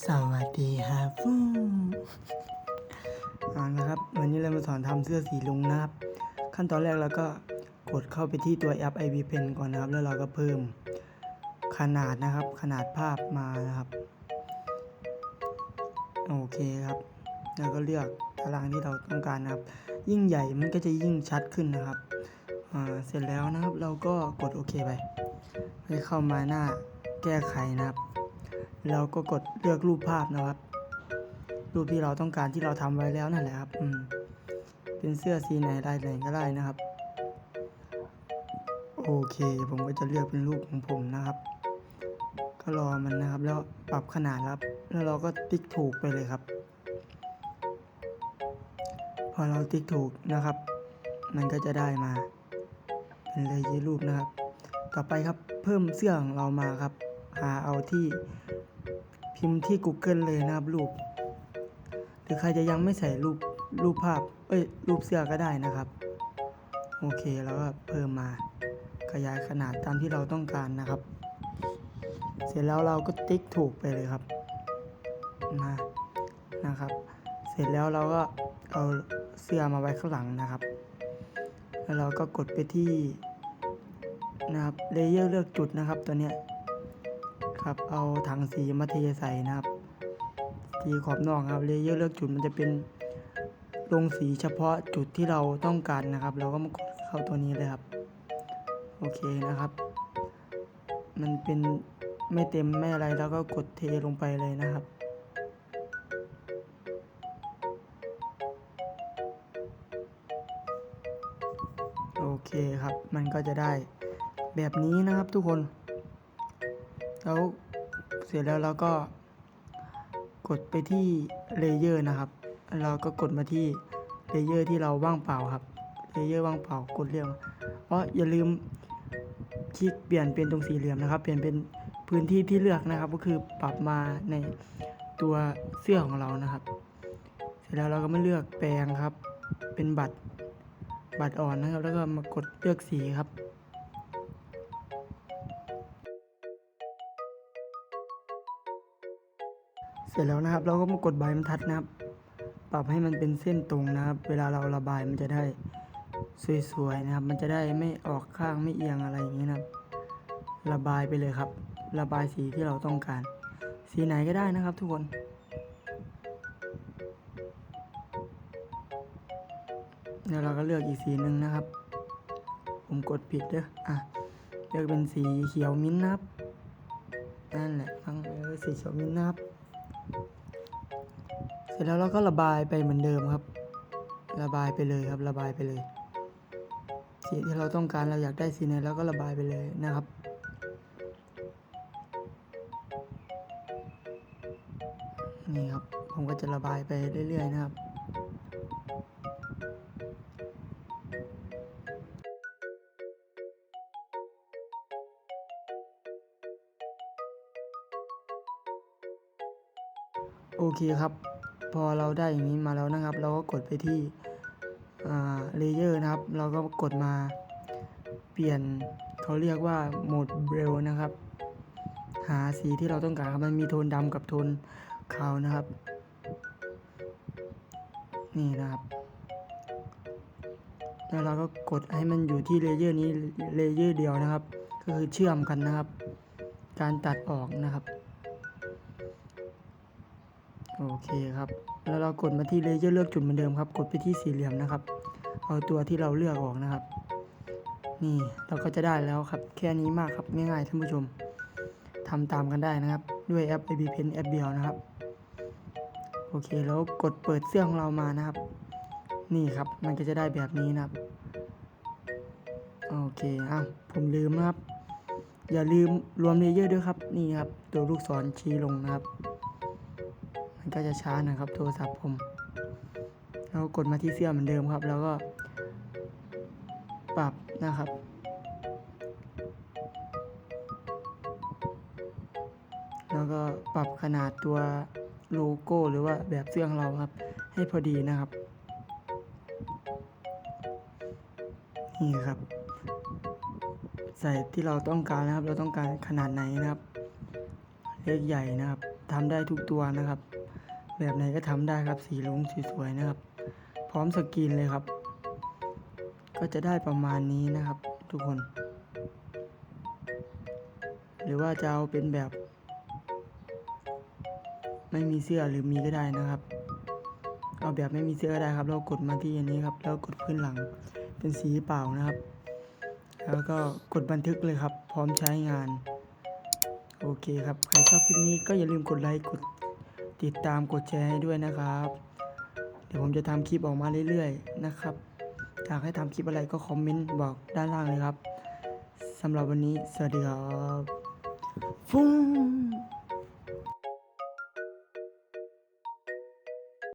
สวัสดีครับฟูเอาละครับ วันนี้เรามาสอนทำเสื้อสีลุงนะครับ ขั้นตอนแรกเราก็กดเข้าไปที่ตัวแอป IV Pen ก่อนนะครับ แล้วเราก็เพิ่มขนาดนะครับ ขนาดภาพมานะครับ โอเคครับ แล้วก็เลือกตารางที่เราต้องการนะครับ ยิ่งใหญ่มันก็จะยิ่งชัดขึ้นนะครับ เสร็จแล้วนะครับ เราก็กดโอเคไปให้เข้ามาหน้าแก้ไขนะครับ เราก็กดเลือกรูปภาพนะครับ รูปที่เราต้องการที่เราทำไว้แล้วนั่นแหละครับอืมเป็นเสื้อสีไหนลายไหนก็ได้นะครับ โอเค ผมก็จะเลือกเป็นรูปของผมนะครับ ก็รอมันนะครับ แล้วปรับขนาดครับ แล้วเราก็ติ๊กถูกไปเลยครับ พอเราติ๊กถูกนะครับ มันก็จะได้มา เป็นเลยยรูปนะครับ ต่อไปครับเพิ่มเสื้อของเรามาครับ หาเอาที่ พิมพ์ที่ Google เลยนะครับรูป หรือใครจะยังไม่ใส่รูปรูปภาพ เอ้ย รูปเสื้อก็ได้นะครับ โอเคแล้วก็เพิ่มมาขยายขนาดตามที่เราต้องการนะครับ เสร็จแล้วเราก็ติ๊กถูกไปเลยครับมานะครับ เสร็จแล้วเราก็เอาเสื้อมาไว้ข้างหลังนะครับ แล้วเราก็กดไปที่นะครับเลเยอร์เลือกจุดนะครับตัวเนี้ย ครับ เอาถังสีมาเทใส่นะครับสีขอบนอกครับ เลเยอร์เลือกจุดมันจะเป็นลงสีเฉพาะจุดที่เราต้องการนะครับ เราก็มากดเข้าตัวนี้เลยครับ โอเคนะครับ มันเป็นไม่เต็มไม่อะไรแล้วก็กดเทลงไปเลยนะครับโอเคครับ มันก็จะได้แบบนี้นะครับทุกคน แล้วเสร็จแล้วเราก็กดไปที่เลเยอร์นะครับ เราก็กดมาที่เลเยอร์ที่เราว่างเปล่าครับเลเยอร์ว่างเปล่ากดเรียกเพราะอย่าลืมคลิกเปลี่ยนเป็นตรงสี่เหลี่ยมนะครับ เปลี่ยนเป็นพื้นที่ที่เลือกนะครับ ก็คือปรับมาในตัวเสื้อของเรานะครับ เสร็จแล้วเราก็มาเลือกแปลงครับ เป็นบัตรบัตรอ่อนนะครับ แล้วก็มากดเลือกสีครับ เสร็จแล้วนะครับ เราก็มากดใบบรรทัดนะครับ ปรับให้มันเป็นเส้นตรงนะครับ เวลาเราระบายมันจะได้สวยๆนะครับ มันจะได้ไม่ออกข้างไม่เอียงอะไรอย่างนี้นะครับ ระบายไปเลยครับ ระบายสีที่เราต้องการ สีไหนก็ได้นะครับ ทุกคนแล้วเราก็เลือกอีกสีหนึ่งนะครับ ผมกดผิดเด้ออะเลือกเป็นสีเขียวมิ้นท์นะครับนั่นแหละทั้งเออสีเขียวมิ้นท์นะครับ ร็จแล้วเราก็ระบายไปเหมือนเดิมครับ ระบายไปเลยครับ ระบายไปเลย สีที่เราต้องการเราอยากได้สีไหนเราก็ระบายไปเลยนะครับนี่ครับ ผมก็จะระบายไปเรื่อยๆนะครับโอเคครับ พอเราได้อย่างนี้มาแล้วนะครับ เราก็กดไปที่เลเยอร์นะครับ เราก็กดมาเปลี่ยนเขาเรียกว่าโหมดเบลนะครับ หาสีที่เราต้องการครับมันมีโทนดำกับโทนขาวนะครับ นี่นะครับ แล้วเราก็กดให้มันอยู่ที่เลเยอร์นี้เลเยอร์เดียวนะครับ ก็คือเชื่อมกันนะครับ การตัดออกนะครับ โอเคครับ แล้วเรากดมาที่เลเยอร์เลือกจุดเหมือนเดิมครับ กดไปที่สี่เหลี่ยมนะครับ เอาตัวที่เราเลือกออกนะครับ นี่เราก็จะได้แล้วครับ แค่นี้มากครับง่ายๆท่านผู้ชมทำตามกันได้นะครับ ด้วยแอป AB Pen แอปเดียวนะครับ โอเคแล้วกดเปิดเสื้อของเรามานะครับ นี่ครับมันก็จะได้แบบนี้นะครับโอเคอ้าวผมลืมนะครับ อย่าลืมรวมเลเยอร์ด้วยครับ นี่ครับ ตัวลูกศรชี้ลงนะครับ ก็จะช้านะครับ โทรศัพท์ผมเรากดมาที่เสื้อเหมือนเดิมครับ แล้วก็ ปรับนะครับ แล้วก็ปรับขนาดตัวโลโก้หรือว่าแบบเสื้อของเราครับ ให้พอดีนะครับ นี่ครับ ใส่ที่เราต้องการนะครับ เราต้องการขนาดไหนนะครับ เล็กใหญ่นะครับทำได้ทุกตัวนะครับ แบบไหนก็ทำได้ครับ สีลุงสวยๆนะครับ พร้อมสกรีนเลยครับ ก็จะได้ประมาณนี้นะครับ ทุกคน หรือว่าจะเอาเป็นแบบ ไม่มีเสื้อหรือมีก็ได้นะครับ เอาแบบไม่มีเสื้อได้ครับ เรากดมาที่อันนี้ครับ แล้วกดพื้นหลังเป็นสีเปล่านะครับ แล้วก็กดบันทึกเลยครับ พร้อมใช้งาน โอเคครับ ใครชอบคลิปนี้ก็อย่าลืมกดไลค์กด ติดตามกดแชร์ให้ด้วยนะครับ เดี๋ยวผมจะทำคลิปออกมาเรื่อยๆนะครับอยากให้ทำคลิปอะไรก็คอมเมนต์บอกด้านล่างเลยครับสำหรับวันนี้สวัสดีครับฟุ้ง